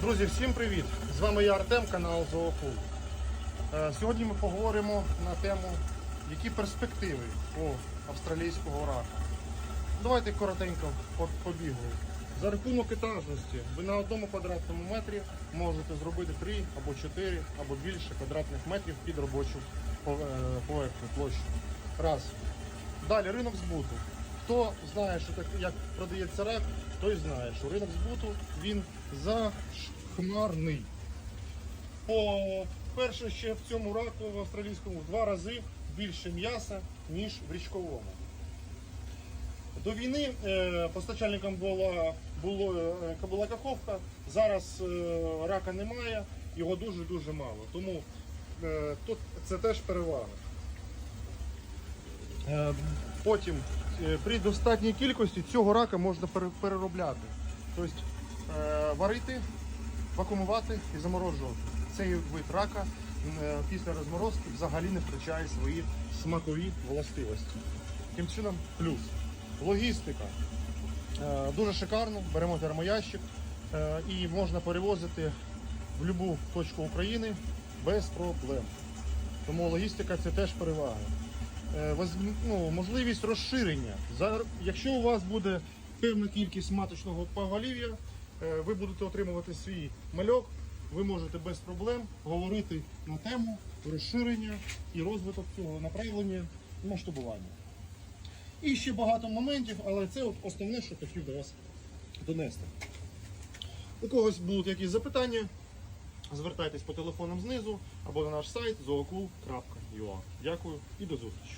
Друзі, всім привіт! З вами я Артем, канал Зоокул. Е, Сьогодні ми поговоримо на тему, які перспективи у австралійського рака. Давайте коротенько по- побігли. За рахунок етажності ви на одному квадратному метрі можете зробити 3 або 4 або більше квадратних метрів під робочу е, поверхню площу. Раз. Далі ринок збуту. Хто знає, що так, як продається рак, той знає, що ринок збуту він зашкмарний. По-перше, ще в цьому раку в австралійському в два рази більше м'яса, ніж в річковому. До війни е, постачальником була, було е, кабула каховка. Зараз е, рака немає, його дуже-дуже мало. Тому е, тут це теж перевага. Е, Потім е, при достатній кількості цього рака можна переробляти. Тобто е, варити, вакуумувати і заморожувати. Цей вид рака після розморозки взагалі не втрачає свої смакові властивості. Тим чином, плюс. Логістика. Дуже шикарно, беремо термоящик і можна перевозити в будь-яку точку України без проблем. Тому логістика це теж перевага. Е, ну, можливість розширення. Якщо у вас буде певна кількість маточного поголів'я, е, ви будете отримувати свій мальок, ви можете без проблем говорити на тему розширення і розвиток цього направлення масштабування. І ще багато моментів, але це от основне, що хотів до вас донести. У когось будуть якісь запитання, звертайтесь по телефонам знизу або на наш сайт zookul.ua. Дякую і до зустрічі.